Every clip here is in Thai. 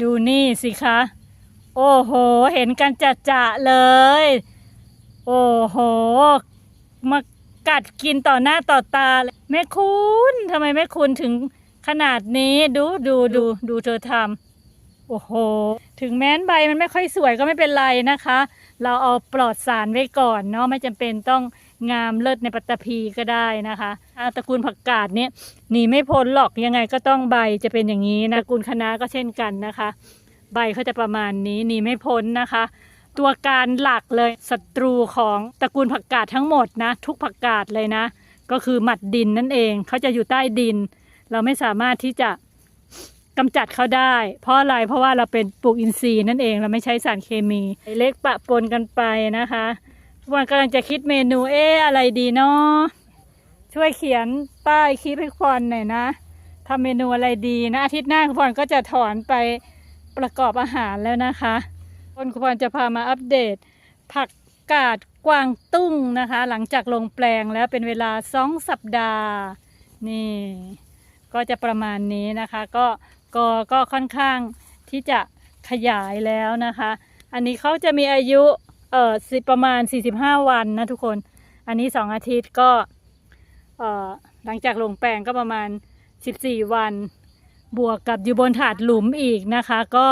ดูนี่สิคะ โอ้โห เห็นกันจะจะเลย โอ้โห มากัดกินต่อหน้าต่อตาเลยแม่คุณทำไมแม่คุณถึงขนาดนี้ดูดูดูดูเธอทำโอ้โห ถึงแม้นใบมันไม่ค่อยสวยก็ไม่เป็นไรนะคะ เราเอาปลอดสารไว้ก่อนเนาะไม่จำเป็นต้อง งามเลิศในปัตตภีก็ได้นะคะอาตระกูลผักกาดเนี่ยหนีไม่พ้นหรอกยังไงก็ต้องใบจะเป็นอย่างนี้นะตระกูลคะน้าก็เช่นกันนะคะ ใบเขาจะประมาณนี้หนีไม่พ้นนะคะ ตัวการหลักเลยศัตรูของตระกูลผักกาดทั้งหมดนะ ทุกผักกาดเลยนะ ก็คือหมัดดินนั่นเองเขาจะอยู่ใต้ดิน เราไม่สามารถที่จะกำจัดเขาได้ เพราะอะไรเพราะว่าเราเป็นปลูกอินทรีย์นั่นเองเราไม่ใช้สารเคมี เล็กปะปนกันไปนะคะ ทุกวันกำลังจะคิดเมนูเอ๊ะอะไรดีเนาะช่วยเขียนป้ายคลิปให้ควันหน่อยนะทำเมนูอะไรดีนะอาทิตย์หน้าคุณพรก็จะถอนไปประกอบอาหารแล้วนะคะคนคุณพรจะพามาอัปเดต ผักกาดกวางตุ้งนะคะ หลังจากลงแปลงแล้วเป็นเวลาสองสัปดาห์นี่ ก็จะประมาณนี้นะคะ ก็ก็ก็ค่อนข้างที่จะขยายแล้วนะคะ อันนี้เขาจะมีอายุ เอ่อสิประมาณ 45 วันนะทุกคน อันนี้ 2 อาทิตย์ก็เอ่อหลังจากลงแปลงก็ประมาณ 14 วัน บวกกับอยู่บนถาดหลุมอีกนะคะ ก็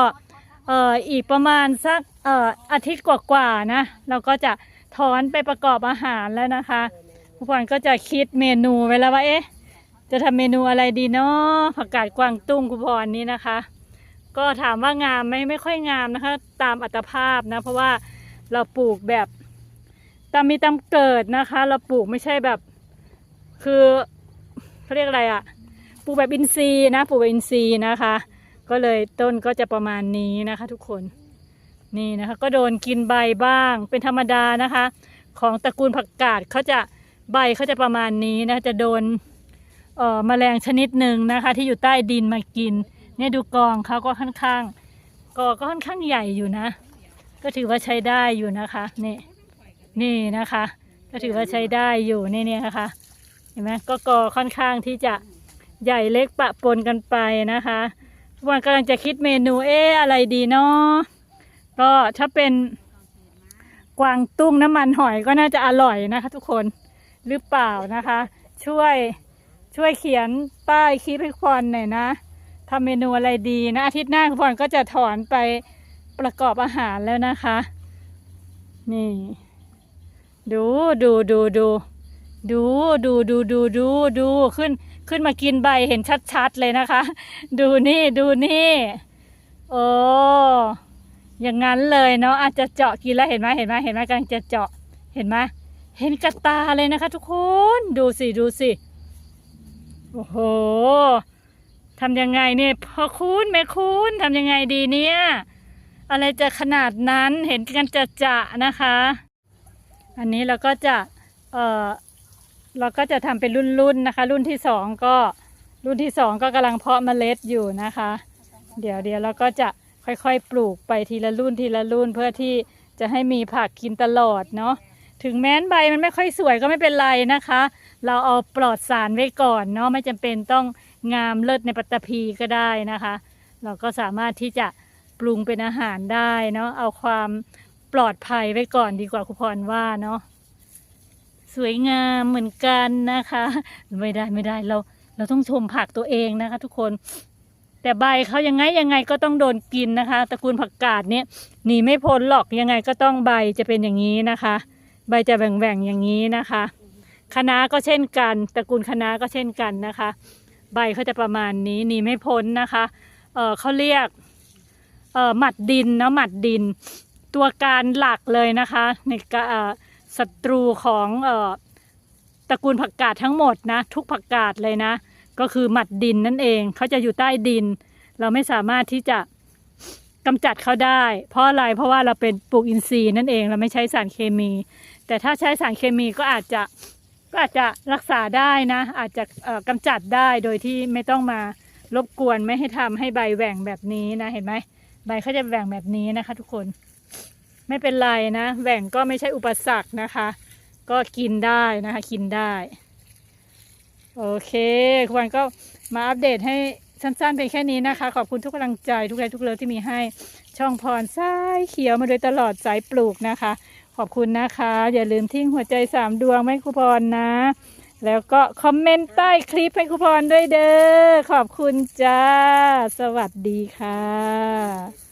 เอ่ออีกประมาณสักเอ่ออาทิตย์กว่าๆนะเราก็จะถอนไปประกอบอาหารแล้วนะคะทุกคนก็จะคิดเมนูไว้แล้วว่าเอ๊ะจะทำเมนูอะไรดีเนาะผักกาดกวางตุ้งกุพรนี้นะคะ ก็ถามว่างามไหมไม่ค่อยงามนะคะ ตามอัตภาพนะ เพราะว่า เราปลูกแบบตามมีตามเกิดนะคะ เราปลูกไม่ใช่แบบ คือเขาเรียกอะไรอะปลูกแบบอินทรีย์นะ ปลูกแบบอินทรีย์นะคะ ก็เลยต้นก็จะประมาณนี้นะคะ ทุกคนนี่นะคะ ก็โดนกินใบบ้างเป็นธรรมดานะคะ ของตระกูลผักกาดเขาจะใบเขาจะประมาณนี้นะะจะโดนเอ่อแมลงชนิดหนึ่งนะคะ ที่อยู่ใต้ดินมากิน เนี่ยดูกองเขาก็ค่อนข้างกอก็ค่อนข้างใหญ่อยู่นะ ก็ถือว่าใช้ได้อยู่นะคะนี่นี่นะคะ ก็ถือว่าใช้ได้อยู่นี่เนี่ยนะคะเห็นไหมก็กอค่อนข้างที่จะใหญ่เล็กปะปนกันไปนะคะทุกวันกำลังจะคิดเมนูเอ๊ะอะไรดีเนาะก็ถ้าเป็นกวางตุ้งน้ำมันหอยก็น่าจะอร่อยนะคะ ทุกคนหรือเปล่านะคะ ช่วยช่วยเขียนป้ายคลิปให้ควันหน่อยนะทำเมนูอะไรดีนะอาทิตย์หน้าคุณพรก็จะถอนไป ประกอบอาหารแล้วนะคะ นี่ ดูดูดูดูดูดูดูดูดูดูขึ้นขึ้นมากินใบเห็นชัดๆเลยนะคะ ดูนี่ดูนี่ โอ้อย่างนั้นเลยเนาะอาจจะเจาะกินแล้วเห็นไหมเห็นไหมเห็นไหมกำลังจะเจาะเห็นไหมเห็นกระตาเลยนะคะ ทุกคนดูสิดูสิโอ้โหทำยังไงเนี่ยพ่อคุณแม่คุณทำยังไงดีเนี่ย อะไรจะขนาดนั้นเห็นกันจะจะนะคะ อันนี้เราก็จะเอ่อเราก็จะทำเป็นรุ่นๆนะคะ รุ่นที่สองก็รุ่นที่สองก็กำลังเพาะเมล็ดอยู่นะคะ เดี๋ยวเดี๋ยวเราก็จะค่อยๆ ปลูกไปทีละรุ่นทีละรุ่นเพื่อที่จะให้มีผักกินตลอดเนาะถึงแม้นใบมันไม่ค่อยสวยก็ไม่เป็นไรนะคะ เราเอาปลอดสารไว้ก่อนเนาะไม่จำเป็นต้องงามเลิศในปัตตภีก็ได้นะคะ เราก็สามารถที่จะ ปรุงเป็นอาหารได้เนาะเอาความปลอดภัยไว้ก่อนดีกว่าคุณพรว่าเนาะสวยงามเหมือนกันนะคะ ไม่ได้ไม่ได้เราเราต้องชมผักตัวเองนะคะ ทุกคน แต่ใบเขายังไงยังไงก็ต้องโดนกินนะคะตระกูลผักกาดเนี่ยหนีไม่พ้นหรอกยังไงก็ต้องใบจะเป็นอย่างนี้นะคะ ใบจะแหว่งๆอย่างนี้นะคะคะน้าก็เช่นกันตระกูลคะน้าก็เช่นกันนะคะ ใบเขาจะประมาณนี้หนีไม่พ้นนะคะเออเขาเรียก เอ่อหมัดดินนะหมัดดิน ตัวการหลักเลยนะคะ ในกศัตรูของเอ่อตระกูลผักกาดทั้งหมดนะ ทุกผักกาดเลยนะ ก็คือหมัดดินนั่นเองเขาจะอยู่ใต้ดิน เราไม่สามารถที่จะกำจัดเขาได้ เพราะอะไรเพราะว่าเราเป็นปลูกอินทรีย์นั่นเองเราไม่ใช้สารเคมี แต่ถ้าใช้สารเคมีก็อาจจะก็อาจจะรักษาได้นะ อาจจะเอ่อกำจัดได้โดยที่ไม่ต้องมารบกวนไม่ให้ทำให้ใบแหว่งแบบนี้นะเห็นไหม ใบเขาจะแบ่งแบบนี้นะคะ ทุกคน ไม่เป็นไรนะแบ่งก็ไม่ใช่อุปสรรคนะคะ ก็กินได้นะคะ กินได้ โอเคควันก็มาอัปเดตให้สั้นๆไปแค่นี้นะคะ ขอบคุณทุกกำลังใจทุกไลทุกเลิฟที่มีให้ช่องพรสายเขียวมาโดยตลอดสายปลูกนะคะ ขอบคุณนะคะ อย่าลืมทิ้งหัวใจสามดวงไม่คูพรนะ แล้วก็คอมเมนต์ใต้คลิปให้คุณพรด้วยเด้อ ขอบคุณจ้า สวัสดีค่ะ